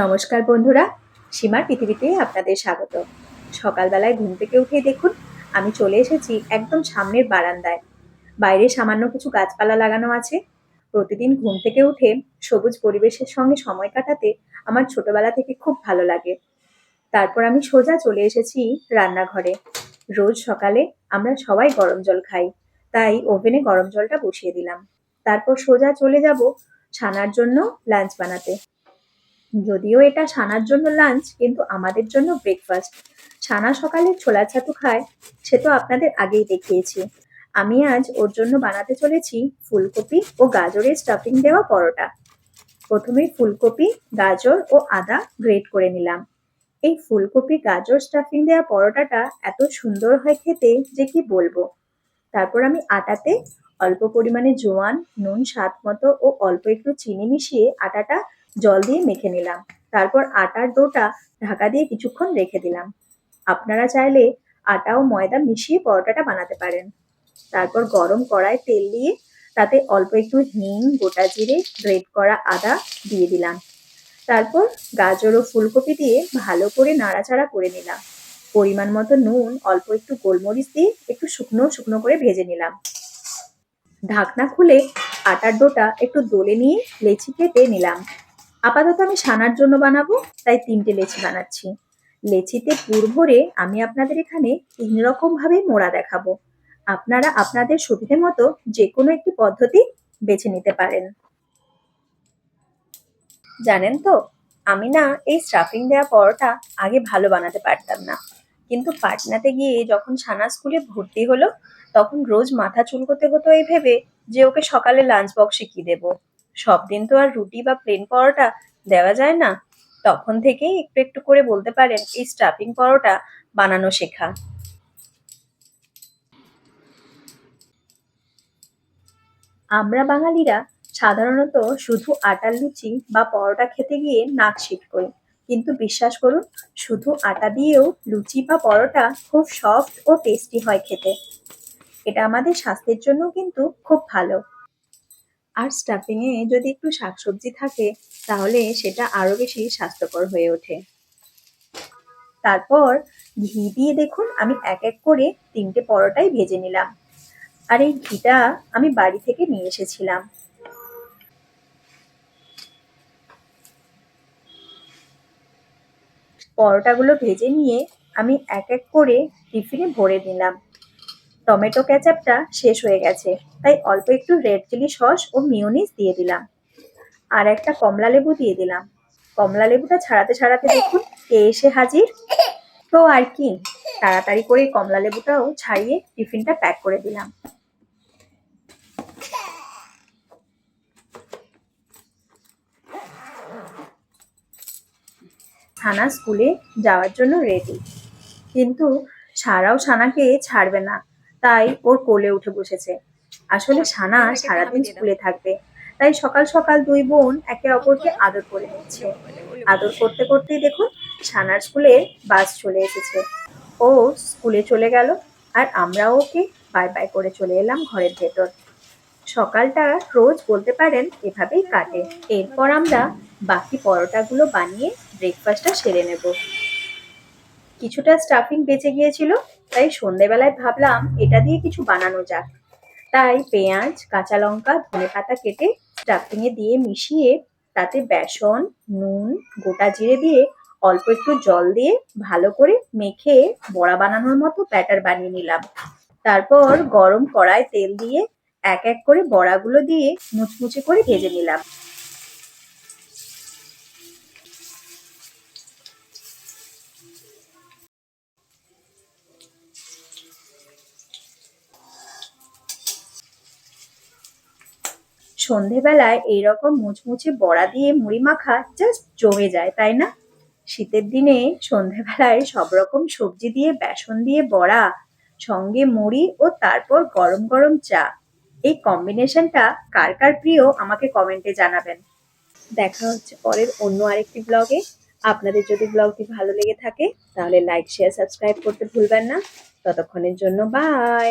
নমস্কার বন্ধুরা, সীমার পৃথিবীতে আপনাদের স্বাগত। সকালবেলায় ঘুম থেকে উঠে দেখুন, আমি চলে এসেছি একদম সামনের বারান্দায়। বাইরে সামান্য কিছু গাছপালা লাগানো আছে। প্রতিদিন ঘুম থেকে উঠে সবুজ পরিবেশের সঙ্গে সময় কাটাতে আমার ছোটবেলা থেকে খুব ভালো লাগে। তারপর আমি সোজা চলে এসেছি রান্নাঘরে। রোজ সকালে আমরা সবাই গরম জল খাই, তাই ওভেনে গরম জলটা বসিয়ে দিলাম। তারপর সোজা চলে যাব ছানার জন্য লাঞ্চ বানাতে। যদিও এটা ছানার জন্য লাঞ্চ কিন্তু আমাদের জন্য ব্রেকফাস্ট ছানা সকালে ছোলা ছাতু খায়, সে তো আপনাদের আগেই দেখিয়েছি। আমি আজ ওর জন্য বানাতে চলেছি ফুলকপি ও গাজরের স্টাফিং দেওয়া পরোটা। প্রথমে ফুলকপি, গাজর ও আদা গ্রেট করে নিলাম। এই ফুলকপি, গাজর স্টাফিং দেওয়া পরোটাটা এত সুন্দর হয় খেতে যে কি বলব? তারপর আমি আটাতে অল্প পরিমাণে জোয়ান, নুন, স্বাদ মতো ও অল্প একটু চিনি মিশিয়ে আটাটা জল দিয়ে মেখে নিলাম। তারপর আটার ডোটা ঢাকা দিয়ে কিছুক্ষণ রেখে দিলাম। আপনারা চাইলে আটা ও ময়দা মিশিয়ে পরোটাটা বানাতে পারেন। তারপর গরম কড়ায় তেল দিয়ে তাতে অল্প একটু হিং, গোটা জিরে, গ্রেট করা আদা দিয়ে দিলাম। তারপর গাজর ও ফুলকপি দিয়ে ভালো করে নাড়াচাড়া করে নিলাম। পরিমাণ মতো নুন, অল্প একটু গোলমরিচ দিয়ে একটু শুকনো শুকনো করে ভেজে নিলাম। ঢাকনা খুলে আটার ডোটা একটু দোলে নিয়ে লেচি কেটে নিলাম। আপাতত আমি সানার জন্য বানাবো, তাই তিনটে লেচি বানাচ্ছি। লেচিতে পুর ভরে আমি আপনাদের এখানে তিন রকম ভাবে মোড়া দেখাবো। আপনারা আপনাদের সুবিধে মতো যে কোনো একটি পদ্ধতি বেছে নিতে পারেন। জানেন তো, আমি না এই স্টাফিং দেওয়া পরোটা আগে ভালো বানাতে পারতাম না। কিন্তু পাটনাতে গিয়ে যখন সানা স্কুলে ভর্তি হলো, তখন রোজ মাথা চুলকোতে হতো এই ভেবে যে ওকে সকালে লাঞ্চ বক্সে কি দেবো। সব দিন তো আর রুটি বা প্লেন পরোটা দেওয়া যায় না। তখন থেকেই একটু একটু করে বলতে পারেন, এই স্টাফিং পরোটা বানানো শেখা। আমরা বাঙালিরা সাধারণত শুধু আটার লুচি বা পরোটা খেতে গিয়ে নাক ছিটকই কিন্তু বিশ্বাস করুন, শুধু আটা দিয়েও লুচি বা পরোটা খুব সফট ও টেস্টি হয় খেতে। এটা আমাদের স্বাস্থ্যের জন্য কিন্তু খুব ভালো। আর স্টাফিংয়ে যদি একটু শাকসবজি থাকে, তাহলে সেটা আরও বেশি স্বাস্থ্যকর হয়ে ওঠে। তারপর ঘি দিয়ে দেখুন, আমি এক এক করে তিনটে পরোটাই ভেজে নিলাম। আর এই ঘিটা আমি বাড়ি থেকে নিয়ে এসেছিলাম। পরোটাগুলো ভেজে নিয়ে আমি এক এক করে টিফিনে ভরে দিলাম টমেটো ক্যাচাপটা শেষ হয়ে গেছে, তাই অল্প একটু রেড চিলি সস ও মিওনিস দিয়ে দিলাম। আর একটা কমলা লেবু দিয়ে দিলাম। কমলা লেবুটা ছাড়াতে ছাড়াতে দেখুন, কে এসে হাজির? তো আর কি, তাড়াতাড়ি করে কমলা লেবুটাও ছাড়িয়ে টিফিনটা প্যাক করে দিলাম। ছানা স্কুলে যাওয়ার জন্য রেডি কিন্তু সারাও ছানাকে ছাড়বে না। তাই ওর কোলে উঠে বসেছে। আসলে সানা সারাদিন স্কুলে থাকবে। তাই সকাল সকাল দুই বোন একে অপরকে আদর করে নিচ্ছে। আদর করতে করতেই দেখুন সানার স্কুলে বাস চলে এসেছে। ও স্কুলে চলে গেল আর আমরাও ওকে বাই বাই করে চলে এলাম ঘরের ভেতর। সকালটা রোজ বলতে পারেন এভাবেই কাটে। এরপর আমরা বাকি পরোটাগুলো বানিয়ে ব্রেকফাস্টটা সেরে নেব। কিছুটা স্টাফিং বেঁচে গিয়েছিল। তাই সন্ধেবেলায় ভাবলাম এটা দিয়ে কিছু বানানো যাক। তাই পেঁয়াজ, কাঁচা লঙ্কা, ধনে পাতা কেটে স্টাফিংয়ে দিয়ে মিশিয়ে তাতে বেসন, নুন, গোটা জিরে দিয়ে অল্প একটু জল দিয়ে ভালো করে মেখে বড়া বানানোর মতো ব্যাটার বানিয়ে নিলাম। তারপর গরম কড়ায় তেল দিয়ে এক এক করে বড়াগুলো দিয়ে মুচমুচে করে ভেজে নিলাম। সন্ধেবেলায় এইরকম মুচমুচে বড়া দিয়ে মুড়ি মাখা জাস্ট জমে যায়, তাই না? শীতের দিনে সন্ধেবেলায় সব রকম সবজি দিয়ে, বেসন দিয়ে বড়া, সঙ্গে মুড়ি ও তারপর গরম গরম চা। এই কম্বিনেশনটা কার কার প্রিয় আমাকে কমেন্টে জানাবেন। দেখা হচ্ছে পরের অন্য আরেকটি ব্লগে। আপনাদের যদি ব্লগটি ভালো লেগে থাকে, তাহলে লাইক শেয়ার সাবস্ক্রাইব করতে ভুলবেন না। ততক্ষণের জন্য বাই